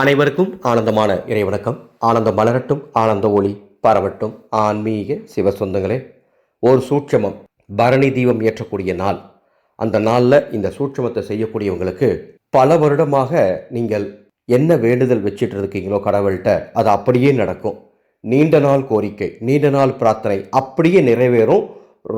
அனைவருக்கும் ஆனந்தமான இறைவணக்கம். ஆனந்தம் மலரட்டும் ஆனந்த ஒளி பரவட்டும். ஆன்மீக சிவ சொந்தங்களே ஒரு சூட்சமம் பரணி தீபம் ஏற்றக்கூடிய நாள். அந்த நாளில் இந்த சூட்சமத்தை செய்யக்கூடியவங்களுக்கு பல வருடமாக நீங்கள் என்ன வேண்டுதல் வச்சுட்டு இருக்கீங்களோ கடவுள்கிட்ட அது அப்படியே நடக்கும். நீண்ட நாள் கோரிக்கை நீண்ட நாள் பிரார்த்தனை அப்படியே நிறைவேறும்.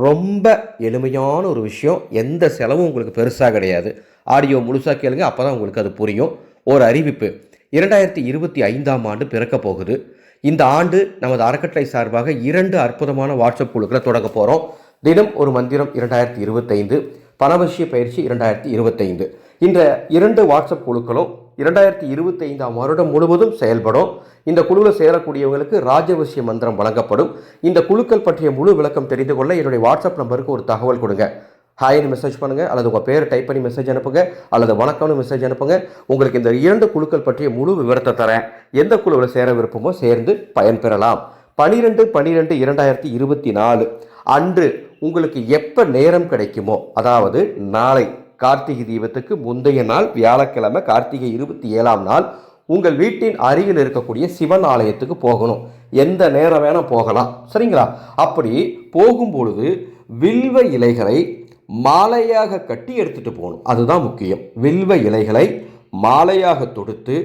ரொம்ப எளிமையான ஒரு விஷயம். எந்த செலவும் உங்களுக்கு பெருசாக கிடையாது. ஆடியோ முழுசாக கேளுங்க அப்போ தான் உங்களுக்கு அது புரியும். ஒரு அறிவிப்பு இரண்டாயிரத்தி இருபத்தி ஐந்தாம் ஆண்டு பிறக்க போகுது. இந்த ஆண்டு நமது அறக்கட்டளை சார்பாக இரண்டு அற்புதமான வாட்ஸ்அப் குழுக்களை தொடங்க போகிறோம் தினம் ஒரு மந்திரம் இரண்டாயிரத்தி இருபத்தைந்து பணவசிய பயிற்சி இரண்டாயிரத்தி இருபத்தைந்து. இந்த இரண்டு வாட்ஸ்அப் குழுக்களும் இரண்டாயிரத்தி இருபத்தைந்தாம் வருடம் முழுவதும் செயல்படும். இந்த குழுவில் சேரக்கூடியவங்களுக்கு ராஜவசிய மந்திரம் வழங்கப்படும். இந்த குழுக்கள் பற்றிய முழு விளக்கம் தெரிந்து கொள்ள என்னுடைய வாட்ஸ்அப் நம்பருக்கு ஒரு தகவல் கொடுங்க. ஹாய்னு மெசேஜ் பண்ணுங்கள் அல்லது உங்கள் பேரை டைப் பண்ணி மெசேஜ் அனுப்புங்க அல்லது வணக்கம்னு மெசேஜ் அனுப்புங்க. உங்களுக்கு இந்த இரண்டு குழுக்கள் பற்றிய முழு விவரத்தை தரேன். எந்த குழுவில் சேர விருப்பமோ சேர்ந்து பயன்பெறலாம். பனிரெண்டு பனிரெண்டு இரண்டாயிரத்தி இருபத்தி நாலு. அன்று உங்களுக்கு எப்போ நேரம் கிடைக்குமோ அதாவது நாளை கார்த்திகை தீபத்துக்கு முந்தைய நாள் வியாழக்கிழமை கார்த்திகை இருபத்தி ஏழாம் நாள் உங்கள் வீட்டின் அருகில் இருக்கக்கூடிய சிவன் ஆலயத்துக்கு போகணும். எந்த நேரம் வேணால் போகலாம். சரிங்களா? அப்படி போகும்பொழுது வில்வ இலைகளை மாலையாக கட்டி எடுத்துட்டு போகணும். அதுதான் முக்கியம். வில்வ இலைகளை மாலையாக தொடுத்து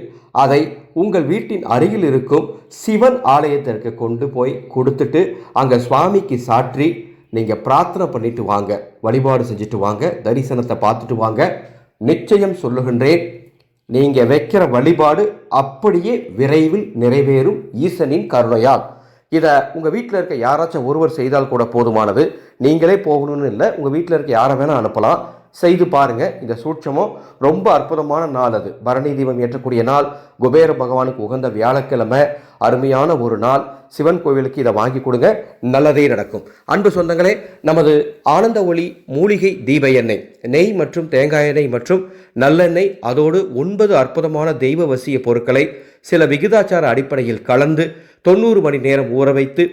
அதை உங்கள் வீட்டின் அருகில் இருக்கும் சிவன் ஆலயத்திற்கு கொண்டு போய் கொடுத்துட்டு அங்கே சுவாமிக்கு சாற்றி நீங்கள் பிரார்த்தனை பண்ணிட்டு வாங்க. வழிபாடு செஞ்சுட்டு வாங்க. தரிசனத்தை பார்த்துட்டு வாங்க. நிச்சயம் சொல்லுகின்றேன் நீங்கள் வைக்கிற வழிபாடு அப்படியே விரைவில் நிறைவேறும். ஈசனின் கருணையால். இதை உங்கள் வீட்டில் இருக்க யாராச்சும் ஒருவர் செய்தால் கூட போதுமானது. நீங்களே போகணும்னு இல்லை உங்கள் வீட்டில் இருக்க யாரை வேணால் அனுப்பலாம். செய்து பாருங்கள் இந்த சூட்சமும் ரொம்ப அற்புதமான நாள் அது. பரணி தீபம் ஏற்றக்கூடிய நாள் குபேர பகவானுக்கு உகந்த வியாழக்கிழமை அருமையான ஒரு நாள். சிவன் கோவிலுக்கு இதை வாங்கி கொடுங்க நல்லதே நடக்கும். அன்பு சொந்தங்களே நமது ஆனந்த ஒளி மூலிகை தீப எண்ணெய். நெய் மற்றும் தேங்காய் எண்ணெய் மற்றும் நல்லெண்ணெய் அதோடு ஒன்பது அற்புதமான தெய்வ வசிய பொருட்களை சில விகிதாச்சார அடிப்படையில் கலந்து தொண்ணூறு மணி நேரம் ஊற வைத்து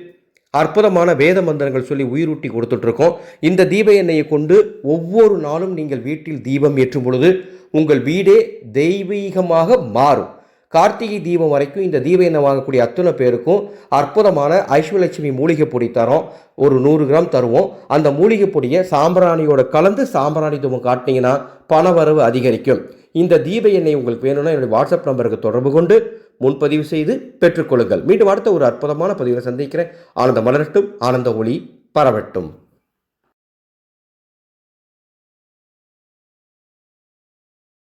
அற்புதமான வேத மந்திரங்கள் சொல்லி உயிரூட்டி கொடுத்துட்ருக்கோம். இந்த தீப எண்ணெயை கொண்டு ஒவ்வொரு நாளும் நீங்கள் வீட்டில் தீபம் ஏற்றும் பொழுது உங்கள் வீடே தெய்வீகமாக மாறும். கார்த்திகை தீபம் வரைக்கும் இந்த தீப எண்ணெய் வாங்கக்கூடிய அத்தனை பேருக்கும் அற்புதமான ஐஸ்வலட்சுமி மூலிகை பொடி தரோம். ஒரு நூறு கிராம் தருவோம். அந்த மூலிகை பொடியை சாம்பிராணியோட கலந்து சாம்பிராணி தூபம் காட்டினீங்கன்னா பணவரவு அதிகரிக்கும். இந்த தீப எண்ணெய் உங்களுக்கு வேணும்னா என்னுடைய வாட்ஸ்அப் நம்பருக்கு தொடர்பு கொண்டு முன்பதிவு செய்து பெற்றுக்கொள்ளுங்கள். மீண்டும் அடுத்த ஒரு அற்புதமான பதிவில் சந்திக்கிறேன். ஆனந்த மலரட்டும் ஆனந்த ஒளி பரவட்டும்.